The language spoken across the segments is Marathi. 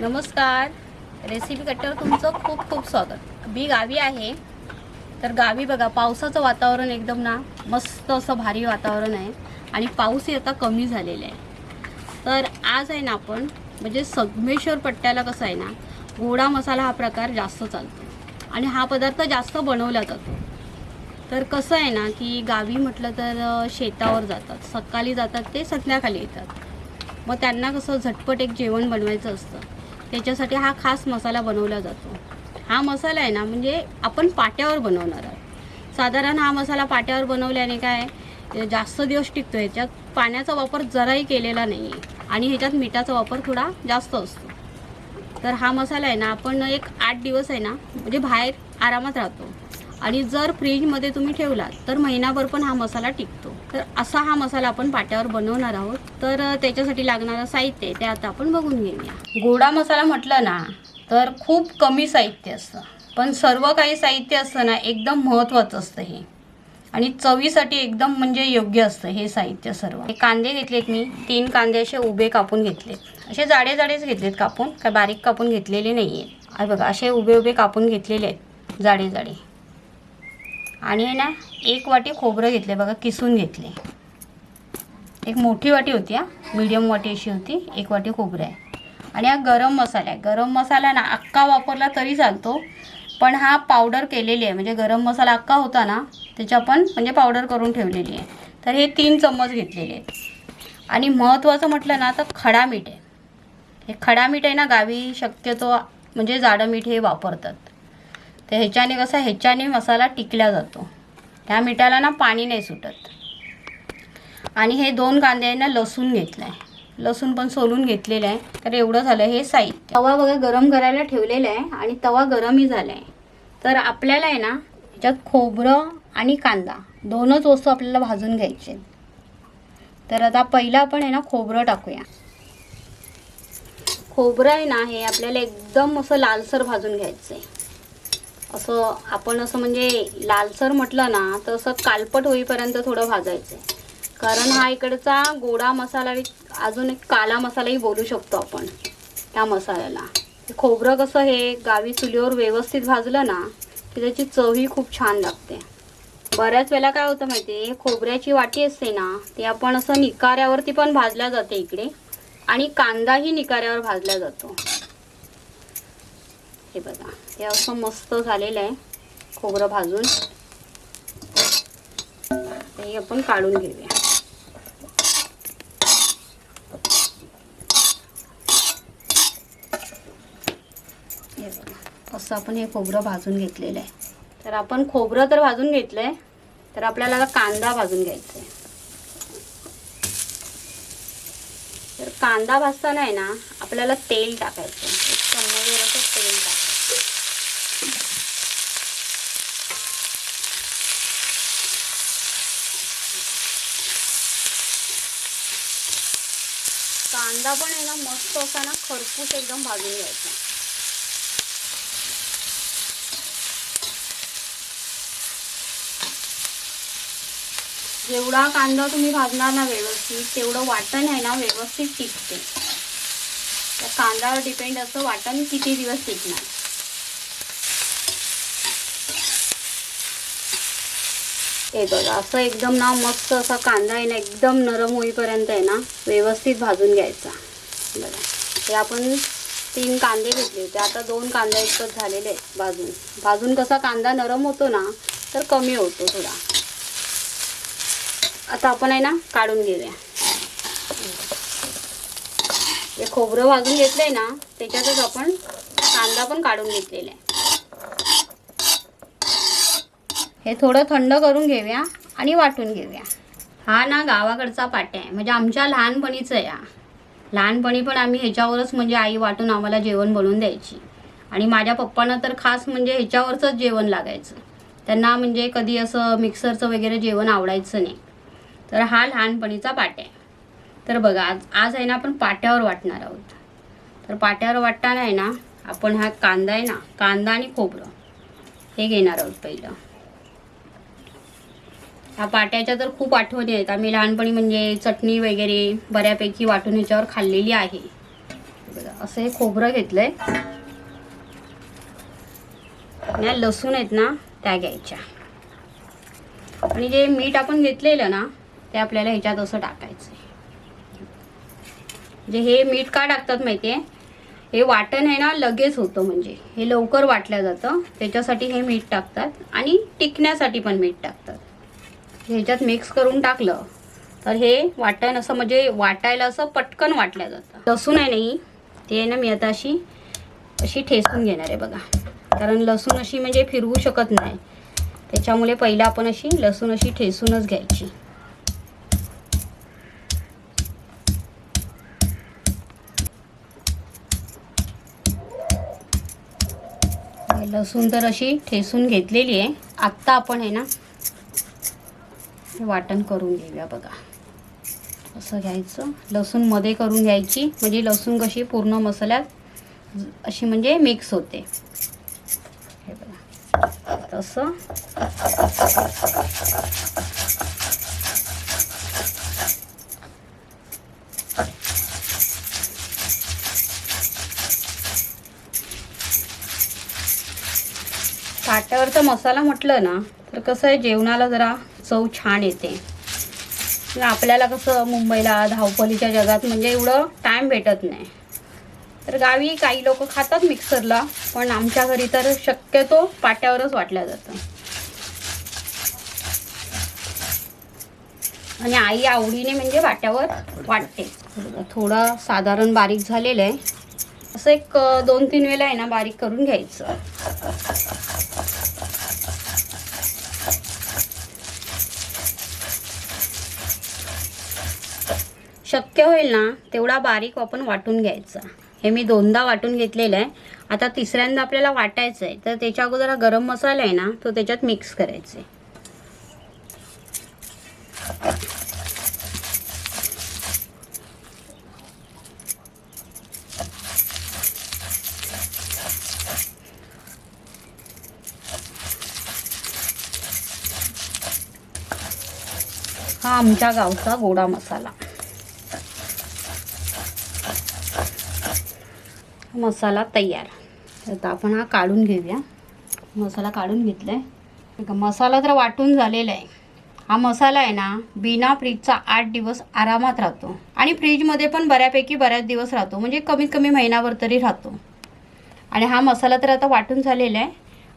नमस्कार. रेसिपी कट्ट्यावर तुमचं खूप खूप स्वागत. मी गावी आहे. तर गावी बघा पावसाचं वातावरण एकदम ना मस्त असं भारी वातावरण आहे. आणि पाऊसही आता कमी झालेला आहे. तर आज आहे ना आपण म्हणजे संगमेश्वर पट्ट्याला कसं आहे ना गोडा मसाला हा प्रकार जास्त चालतो. आणि हा पदार्थ जास्त बनवला जातो. तर कसं आहे ना की गावी म्हटलं तर शेतावर जातात. सकाळी जातात ते संध्याकाळी येतात. मग त्यांना कसं झटपट एक जेवण बनवायचं असतं. त्याच्यासाठी हा खास मसाला बनवला जातो. हा मसाला आहे ना म्हणजे आपण पाट्यावर बनवणार आहोत. साधारण हा मसाला पाट्यावर बनवल्याने काय जास्त दिवस टिकतो ह्याच्यात पाण्याचा वापर जराही केलेला नाही आहे आणि ह्याच्यात मिठाचा वापर थोडा जास्त असतो. तर हा मसाला आहे ना आपण एक आठ दिवस आहे ना म्हणजे बाहेर आरामात राहतो. आणि जर फ्रीजमध्ये तुम्ही ठेवलात तर महिनाभर पण हा मसाला टिकतो. तर असा हा मसाला आपण पाट्यावर बनवणार आहोत. तर त्याच्यासाठी लागणारं साहित्य ते आता आपण बघून घेऊया. गोडा मसाला म्हटलं ना तर खूप कमी साहित्य असतं. पण सर्व काही साहित्य असतं ना एकदम महत्त्वाचं असतं हे. आणि चवीसाठी एकदम म्हणजे योग्य असतं हे साहित्य सर्व. हे कांदे घेतलेत मी. तीन कांदे असे उभे कापून घेतलेत. असे जाडे जाडेच घेतलेत कापून काय बारीक कापून घेतलेले नाही आहेत बघा असे उभे उभे कापून घेतलेले आहेत जाडे जाडे. आणि आहे ना एक वाटी खोबरं घेतले बघा किसून घेतले एक मोठी वाटी होती हा. मीडियम वाटी अशी होती एक वाटी खोबरं आहे. आणि हा गरम मसाला आहे. गरम मसाला ना अक्का वापरला तरी चालतो पण हा पावडर केलेली आहे. म्हणजे गरम मसाला अक्का होता ना त्याच्या पण म्हणजे पावडर करून ठेवलेली आहे. तर हे तीन चम्मच घेतलेले आहेत. आणि महत्त्वाचं म्हटलं ना तर खडा मीठ आहे. हे खडा मीठ आहे ना गावी शक्यतो म्हणजे जाडं मीठ हे वापरतात. तर ह्याच्याने कसं ह्याच्याने मसाला टिकला जातो. ह्या मिठाला ना पाणी नाही सुटत. आणि हे दोन कांदे आहे ना लसूण घेतलं आहे लसूण पण सोलून घेतलेलं आहे. तर एवढं झालं हे साहित्य. तवा बघा गरम करायला ठेवलेला आहे आणि तवा गरमही झाला आहे. तर आपल्याला आहे ना ह्याच्यात खोबरं आणि कांदा दोनच वस्तू आपल्याला भाजून घ्यायचे तर आता पहिला आपण आहे ना खोबरं टाकूया. खोबरं आहे ना हे आपल्याला एकदम असं लालसर भाजून घ्यायचं आहे असं आपण असं म्हणजे लालसर म्हटलं ना तर असं कालपट होईपर्यंत थोडं भाजायचं आहे. कारण हा इकडचा गोडा मसाला अजून एक काला मसालाही बोलू शकतो आपण त्या मसाल्याला. खोबरं कसं हे गावी चुलीवर व्यवस्थित भाजलं ना की त्याची चवही खूप छान लागते. बऱ्याच वेळेला काय होतं माहिती आहे खोबऱ्याची वाटी असते ना ती आपण असं निकाऱ्यावरती पण भाजल्या जाते इकडे आणि कांदाही निकाऱ्यावर भाजला जातो. हे बघा. हे असं मस्त झालेलं आहे खोबरं भाजून. हे आपण काढून घेऊया. हे बघा. असं आपण हे खोबरं भाजून घेतलेलं आहे. तर आपण खोबरं तर भाजून घेतलं आहे तर आपल्याला कांदा भाजून घ्यायचा आहे तर कांदा भाजताना आहे ना आपल्याला तेल टाकायचं एक चम्मचभर असं तेल टाकायचं कांदा पण आहे ना मस्त असा ना खरपूस एकदम भाजून घ्यायचा. जेवढा कांदा तुम्ही भाजणार ना व्यवस्थित तेवढं वाटण आहे ना व्यवस्थित टिकते. त्या कांद्यावर डिपेंड असतं वाटण किती दिवस टिकणार. हे बघा असं एकदम ना मस्त असा कांदा आहे ना एकदम नरम होईपर्यंत आहे ना व्यवस्थित भाजून घ्यायचा. बघा हे आपण तीन कांदे घेतले होते आता दोन कांदा इतकंच झालेले आहेत भाजून. भाजून कसा कांदा नरम होतो ना तर कमी होतो थोडा. आता आपण आहे ना काढून घेऊया. हे खोबरं भाजून घेतलंय ना त्याच्यातच आपण कांदा पण काढून घेतलेला आहे. हे थोडं थंड करून घेऊया आणि वाटून घेऊया. हा ना गावाकडचा पाट्या आहे. म्हणजे आमच्या लहानपणीचं आहे हा. लहानपणी पण आम्ही ह्याच्यावरच म्हणजे आई वाटून आम्हाला जेवण बनवून द्यायची. आणि माझ्या पप्पांना तर खास म्हणजे ह्याच्यावरचंच जेवण लागायचं. त्यांना म्हणजे कधी असं मिक्सरचं वगैरे जेवण आवडायचं नाही. तर हा लहानपणीचा पाट्या आहे. तर बघा आज आज आहे ना आपण पाट्यावर वाटणार आहोत. तर पाट्यावर वाटताना आहे ना आपण हा कांदा आहे ना कांदा आणि खोबरं हे घेणार आहोत पहिलं. ह्या पाट्याच्या तर खूप आठवणी आहेत. आम्ही लहानपणी म्हणजे चटणी वगैरे बऱ्यापैकी वाटून ह्याच्यावर खाल्लेली आहे. असं हे खोबरं घेतलंय. आणि या लसूण आहेत ना त्या घ्यायच्या. आणि जे मीठ आपण घेतलेलं ना ते आपल्याला ह्याच्यात असं टाकायचं म्हणजे हे मीठ का टाकतात माहिती आहे हे वाटण आहे ना लगेच होतं म्हणजे. हे लवकर वाटलं जातं. त्याच्यासाठी हे मीठ टाकतात आणि टिकण्यासाठी पण मीठ टाकतात. ह्याच्यात मिक्स करून टाकलं तर हे वाटण असं म्हणजे वाटायला असं पटकन वाटलं जातं. लसूण आहे नाही ते आहे ना मी आता अशी अशी ठेसून घेणार आहे बघा. कारण लसूण अशी म्हणजे फिरवू शकत नाही. त्याच्यामुळे पहिला आपण अशी लसूण अशी ठेसूनच घ्यायची. लसूण तर अशी ठेसून घेतलेली आहे. आत्ता आपण आहे ना हे वाटण करून घेऊया बघा. असं घ्यायचं. लसूणमध्ये करून घ्यायची. म्हणजे लसूण कशी पूर्ण मसाल्यात अशी म्हणजे मिक्स होते. हे बघा. तसं. पाट्यावरचा मसाला म्हटलं ना तर कसं आहे जेवणाला जरा चव छान येते. आपल्याला कसं मुंबईला धावपलीच्या जगात म्हणजे एवढं टाईम भेटत नाही. तर गावी काही लोक खातात मिक्सरला पण आमच्या घरी तर शक्यतो पाट्यावरच वाटल्या जातं. आणि आई आवडीने म्हणजे वाट्यावर वाटते. थोडं साधारण बारीक झालेलं आहे. असं एक दोन तीन वेळा आहे ना बारीक करून घ्यायचं. शक्य होईल ना तेवढा बारीक आपण वाटून घ्यायचा. हे मी दोनदा वाटून घेतलेलं आहे. आता तिसऱ्यांदा आपल्याला वाटायचं आहे तर त्याच्या अगोदर हा गरम मसाला आहे ना तो त्याच्यात मिक्स करायचा आहे. हा आमच्या गावचा गोडा मसाला. मसाला तयार. तर आता आपण हा काढून घेऊया. मसाला काढून घेतला आहे का मसाला तर वाटून झालेला आहे. हा मसाला आहे ना बिना फ्रीजचा आठ दिवस आरामात राहतो. आणि फ्रीजमध्ये पण बऱ्यापैकी बऱ्याच दिवस राहतो. म्हणजे कमीत कमी महिनाभर तरी राहतो. आणि हा मसाला तर आता वाटून झालेला आहे.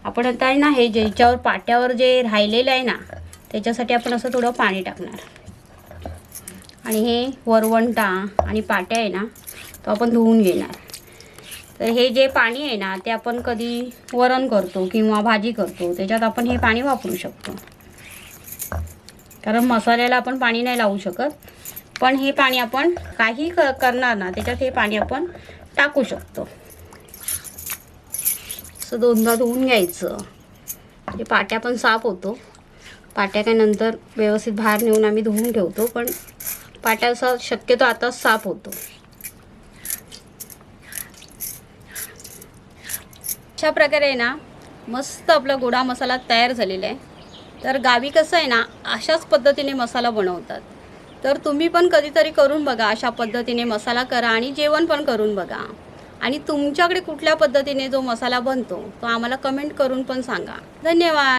आपण आता आहे ना हे ज्याच्यावर पाट्यावर जे राहिलेलं आहे ना त्याच्यासाठी आपण असं थोडं पाणी टाकणार. आणि हे वरवंटा आणि पाट्या आहे ना तो आपण धुवून घेणार. तर हे जे पाणी आहे ना ते आपण कधी वरण करतो किंवा भाजी करतो त्याच्यात आपण हे पाणी वापरू शकतो. कारण मसाल्याला आपण पाणी नाही लावू शकत. पण हे पाणी आपण काही क करणार ना त्याच्यात हे पाणी आपण टाकू शकतो. असं दोनदा धुवून घ्यायचं. म्हणजे पाट्या पण साफ होतो. पाट्या काय नंतर व्यवस्थित बाहेर नेऊन आम्ही धुवून ठेवतो पण पाट्याचा शक्यतो आताच साफ होतो. अशा प्रकारे आहे ना मस्त आपला गोडा मसाला तयार झालेला आहे. तर गावी कसं आहे ना अशाच पद्धतीने मसाला बनवतात. तर तुम्ही पण कधीतरी करून बघा अशा पद्धतीने मसाला करा आणि जेवण पण करून बघा. आणि तुमच्याकडे कुठल्या पद्धतीने जो मसाला बनतो तो आम्हाला कमेंट करून पण सांगा. धन्यवाद!